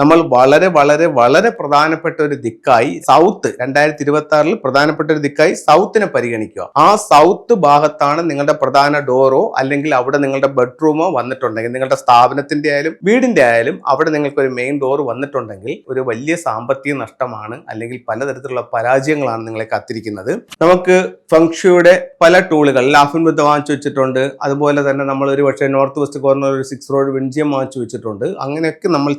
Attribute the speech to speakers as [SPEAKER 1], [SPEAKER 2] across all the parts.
[SPEAKER 1] നമ്മൾ വളരെ വളരെ വളരെ പ്രധാനപ്പെട്ട ഒരു ദിക്കായി സൗത്ത് രണ്ടായിരത്തി ഇരുപത്തി ആറിൽ പ്രധാനപ്പെട്ട ഒരു ദിക്കായി സൗത്തിനെ പരിഗണിക്കുക. ആ സൗത്ത് ഭാഗത്താണ് നിങ്ങളുടെ പ്രധാന ഡോറോ അല്ലെങ്കിൽ അവിടെ നിങ്ങളുടെ ബെഡ്റൂമോ വന്നിട്ടുണ്ടെങ്കിൽ നിങ്ങളുടെ സ്ഥാപനത്തിന്റെ ആയാലും വീടിന്റെ ആയാലും അവിടെ നിങ്ങൾക്ക് ഒരു മെയിൻ ഡോർ വന്നിട്ടുണ്ടെങ്കിൽ ഒരു വലിയ സാമ്പത്തിക നഷ്ടമാണ് അല്ലെങ്കിൽ പലതരത്തിലുള്ള പരാജയങ്ങളാണ് നിങ്ങളെ കാത്തിരിക്കുന്നത്. നമുക്ക് ഫംഗ്ഷയുടെ പല ടൂളുകൾ ലാഫിൻ ബുദ്ധ വാങ്ങിച്ചു വെച്ചിട്ടുണ്ട്. അതുപോലെ തന്നെ നമ്മൾ ഒരു പക്ഷേ നോർത്ത് വെസ്റ്റ് കോർണർ ഒരു സിക്സ് റോഡ് വിൻജിയം വാങ്ങിച്ചു വെച്ചിട്ടുണ്ട്. അങ്ങനെയൊക്കെ നമ്മൾ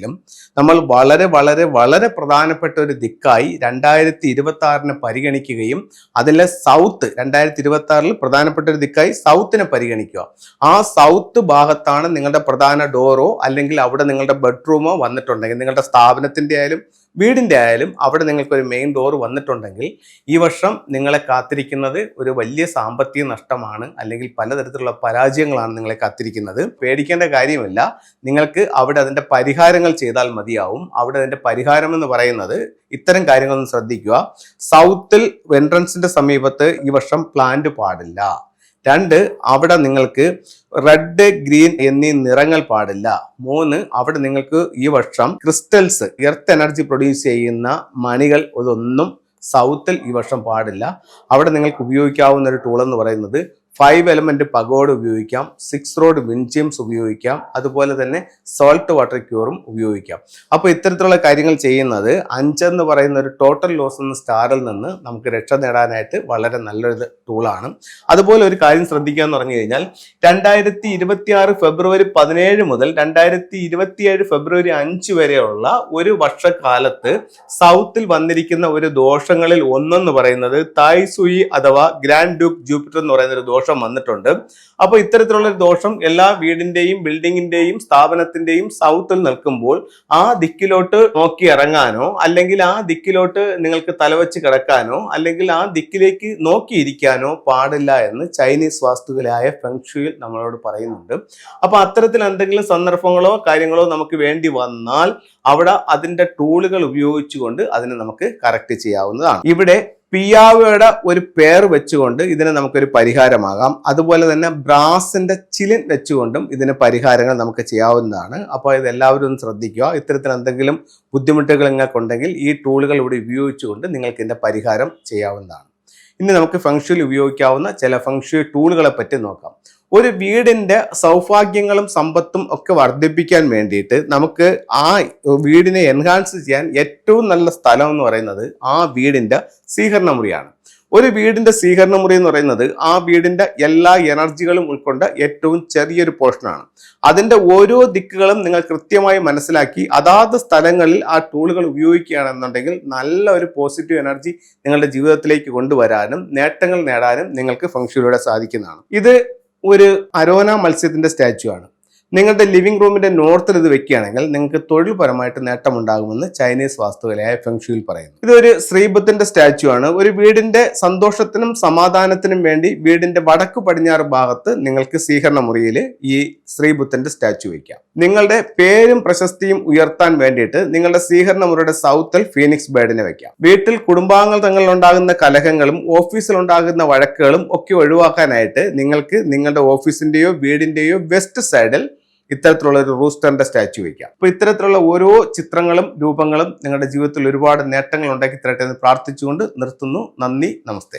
[SPEAKER 1] ചെയ്തിട്ടുണ്ടെങ്കിലും നമ്മൾ വളരെ വളരെ വളരെ പ്രധാനപ്പെട്ട ഒരു ദിക്കായി രണ്ടായിരത്തി ഇരുപത്തി ആറിനെ പരിഗണിക്കുകയും അതിലെ സൗത്ത് രണ്ടായിരത്തി ഇരുപത്തി ആറിൽ പ്രധാനപ്പെട്ട ഒരു ദിക്കായി സൗത്തിനെ പരിഗണിക്കുക. ആ സൗത്ത് ഭാഗത്താണ് നിങ്ങളുടെ പ്രധാന ഡോറോ അല്ലെങ്കിൽ അവിടെ നിങ്ങളുടെ ബെഡ്റൂമോ വന്നിട്ടുണ്ടെങ്കിൽ നിങ്ങളുടെ സ്ഥാപനത്തിന്റെ ആയാലും വീടിന്റെ ആയാലും അവിടെ നിങ്ങൾക്കൊരു മെയിൻ ഡോർ വന്നിട്ടുണ്ടെങ്കിൽ ഈ വർഷം നിങ്ങളെ കാത്തിരിക്കുന്നത് ഒരു വലിയ സാമ്പത്തിക നഷ്ടമാണ് അല്ലെങ്കിൽ പലതരത്തിലുള്ള പരാജയങ്ങളാണ് നിങ്ങളെ കാത്തിരിക്കുന്നത്. പേടിക്കേണ്ട കാര്യമില്ല. നിങ്ങൾക്ക് അവിടെ അതിന്റെ പരിഹാരങ്ങൾ ചെയ്താൽ മതിയാവും. അവിടെ അതിന്റെ പരിഹാരം എന്ന് പറയുന്നത് ഇത്തരം കാര്യങ്ങളൊന്നും ശ്രദ്ധിക്കുക. സൗത്തിൽ എൻട്രൻസിന്റെ സമീപത്ത് ഈ വർഷം പ്ലാന്റ് പാടില്ല. രണ്ട് അവിടെ നിങ്ങൾക്ക് റെഡ് ഗ്രീൻ എന്നീ നിറങ്ങൾ പാടില്ല. മൂന്ന് അവിടെ നിങ്ങൾക്ക് ഈ വർഷം ക്രിസ്റ്റൽസ് എർത്ത് എനർജി പ്രൊഡ്യൂസ് ചെയ്യുന്ന മണികൾ ഇതൊന്നും സൗത്തിൽ ഈ വർഷം പാടില്ല. അവിടെ നിങ്ങൾക്ക് ഉപയോഗിക്കാവുന്ന ഒരു ടൂൾ എന്ന് പറയുന്നത് ഫൈവ് എലമെന്റ് പഗോഡ് ഉപയോഗിക്കാം സിക്സ് റോഡ് വിൻജിയംസ് ഉപയോഗിക്കാം അതുപോലെ തന്നെ സോൾട്ട് വാട്ടർ ക്യൂറും ഉപയോഗിക്കാം. അപ്പോൾ ഇത്തരത്തിലുള്ള കാര്യങ്ങൾ ചെയ്യുന്നത് അഞ്ചെന്ന് പറയുന്ന ഒരു ടോട്ടൽ ലോസ് എന്ന സ്റ്റാറിൽ നിന്ന് നമുക്ക് രക്ഷ നേടാനായിട്ട് വളരെ നല്ലൊരു ടൂളാണ് അതുപോലെ ഒരു കാര്യം ശ്രദ്ധിക്കുക എന്ന് പറഞ്ഞു കഴിഞ്ഞാൽ രണ്ടായിരത്തി ഇരുപത്തി ആറ് ഫെബ്രുവരി പതിനേഴ് മുതൽ രണ്ടായിരത്തി ഇരുപത്തിയേഴ് ഫെബ്രുവരി അഞ്ച് വരെയുള്ള ഒരു വർഷക്കാലത്ത് സൗത്തിൽ വന്നിരിക്കുന്ന ഒരു ദോഷങ്ങളിൽ ഒന്നെന്ന് പറയുന്നത് തായ് സുയി അഥവാ ഗ്രാൻഡ് ഡ്യൂക്ക് ജൂപ്പിറ്റർ എന്ന് പറയുന്ന ഒരു വന്നിട്ടുണ്ട്. അപ്പോൾ ഇത്തരത്തിലുള്ള ദോഷം എല്ലാ വീടിന്റെയും ബിൽഡിങ്ങിന്റെയും സ്ഥാപനത്തിന്റെയും സൗത്തിൽ നിൽക്കുമ്പോൾ ആ ദിക്കിലോട്ട് നോക്കി ഇറങ്ങാനോ അല്ലെങ്കിൽ ആ ദിക്കിലോട്ട് നിങ്ങൾക്ക് തലവെച്ച് കിടക്കാനോ അല്ലെങ്കിൽ ആ ദിക്കിലേക്ക് നോക്കിയിരിക്കാനോ പാടില്ല എന്ന് ചൈനീസ് വാസ്തുവിലായ ഫെങ്ഷുയിൽ നമ്മളോട് പറയുന്നുണ്ട്. അപ്പൊ അത്തരത്തിൽ എന്തെങ്കിലും സന്ദർഭങ്ങളോ കാര്യങ്ങളോ നമുക്ക് വേണ്ടി വന്നാൽ അവിടെ അതിന്റെ ടൂളുകൾ ഉപയോഗിച്ചുകൊണ്ട് അതിനെ നമുക്ക് കറക്റ്റ് ചെയ്യാവുന്നതാണ്. ഇവിടെ പിയാവയുടെ ഒരു പേർ വെച്ചുകൊണ്ട് ഇതിന് നമുക്കൊരു പരിഹാരമാകാം. അതുപോലെ തന്നെ ബ്രാസിന്റെ ചിലിൻ വെച്ചുകൊണ്ടും ഇതിന് പരിഹാരങ്ങൾ നമുക്ക് ചെയ്യാവുന്നതാണ്. അപ്പോൾ ഇതെല്ലാവരും ഒന്ന് ശ്രദ്ധിക്കുക. ഇത്തരത്തിൽ എന്തെങ്കിലും ബുദ്ധിമുട്ടുകൾ നിങ്ങൾക്കുണ്ടെങ്കിൽ ഈ ടൂളുകൾ ഇവിടെ ഉപയോഗിച്ചുകൊണ്ട് നിങ്ങൾക്ക് ഇതിന്റെ പരിഹാരം ചെയ്യാവുന്നതാണ്. ഇനി നമുക്ക് ഫംഗ്ഷനിൽ ഉപയോഗിക്കാവുന്ന ചില ഫംഗ്ഷൻ ടൂളുകളെ പറ്റി നോക്കാം. ഒരു വീടിന്റെ സൗഭാഗ്യങ്ങളും സമ്പത്തും ഒക്കെ വർദ്ധിപ്പിക്കാൻ വേണ്ടിയിട്ട് നമുക്ക് ആ വീടിനെ എൻഹാൻസ് ചെയ്യാൻ ഏറ്റവും നല്ല സ്ഥലം എന്ന് പറയുന്നത് ആ വീടിന്റെ സ്വീകരണ മുറിയാണ്. ഒരു വീടിന്റെ സ്വീകരണ മുറി എന്ന് പറയുന്നത് ആ വീടിന്റെ എല്ലാ എനർജികളും ഉൾക്കൊണ്ട ഏറ്റവും ചെറിയൊരു പോർഷനാണ് അതിന്റെ ഓരോ ദിക്കുകളും നിങ്ങൾ കൃത്യമായി മനസ്സിലാക്കി അതാത് സ്ഥലങ്ങളിൽ ആ ടൂളുകൾ ഉപയോഗിക്കുകയാണെന്നുണ്ടെങ്കിൽ നല്ല ഒരു പോസിറ്റീവ് എനർജി നിങ്ങളുടെ ജീവിതത്തിലേക്ക് കൊണ്ടുവരാനും നേട്ടങ്ങൾ നേടാനും നിങ്ങൾക്ക് ഫംഗ്ഷനിലൂടെ സാധിക്കുന്നതാണ്. ഇത് ഒരു അരോന മത്സ്യത്തിന്റെ സ്റ്റാച്ചു ആണ്. നിങ്ങളുടെ ലിവിംഗ് റൂമിന്റെ നോർത്തിൽ ഇത് വെക്കുകയാണെങ്കിൽ നിങ്ങൾക്ക് തൊഴിൽപരമായിട്ട് നേട്ടമുണ്ടാകുമെന്ന് ചൈനീസ് വാസ്തുകലയായ ഫെങ്ഷുയിൽ പറയുന്നു. ഇതൊരു ശ്രീബുദ്ധന്റെ സ്റ്റാച്ചു ആണ്. ഒരു വീടിന്റെ സന്തോഷത്തിനും സമാധാനത്തിനും വേണ്ടി വീടിന്റെ വടക്ക് പടിഞ്ഞാറ് ഭാഗത്ത് നിങ്ങൾക്ക് സ്വീകരണ മുറിയിൽ ഈ ശ്രീബുദ്ധന്റെ സ്റ്റാച്ചു വയ്ക്കാം നിങ്ങളുടെ പേരും പ്രശസ്തിയും ഉയർത്താൻ വേണ്ടിയിട്ട് നിങ്ങളുടെ സ്വീകരണ മുറിയുടെ സൗത്തിൽ ഫീനിക്സ് ബേഡിനെ വെക്കാം. വീട്ടിൽ കുടുംബാംഗങ്ങൾ തങ്ങളിൽ ഉണ്ടാകുന്ന കലഹങ്ങളും ഓഫീസിൽ ഉണ്ടാകുന്ന വഴക്കുകളും ഒക്കെ ഒഴിവാക്കാനായിട്ട് നിങ്ങൾക്ക് നിങ്ങളുടെ ഓഫീസിന്റെയോ വീടിന്റെയോ വെസ്റ്റ് സൈഡിൽ ഇത്തരത്തിലുള്ള ഒരു റൂസ്റ്ററിന്റെ സ്റ്റാച്ചു വയ്ക്കാം. അപ്പൊ ഇത്തരത്തിലുള്ള ഓരോ ചിത്രങ്ങളും രൂപങ്ങളും നിങ്ങളുടെ ജീവിതത്തിൽ ഒരുപാട് നേട്ടങ്ങൾ ഉണ്ടാക്കി തരട്ടെ എന്ന് പ്രാർത്ഥിച്ചുകൊണ്ട് നിർത്തുന്നു. നന്ദി നമസ്തേ.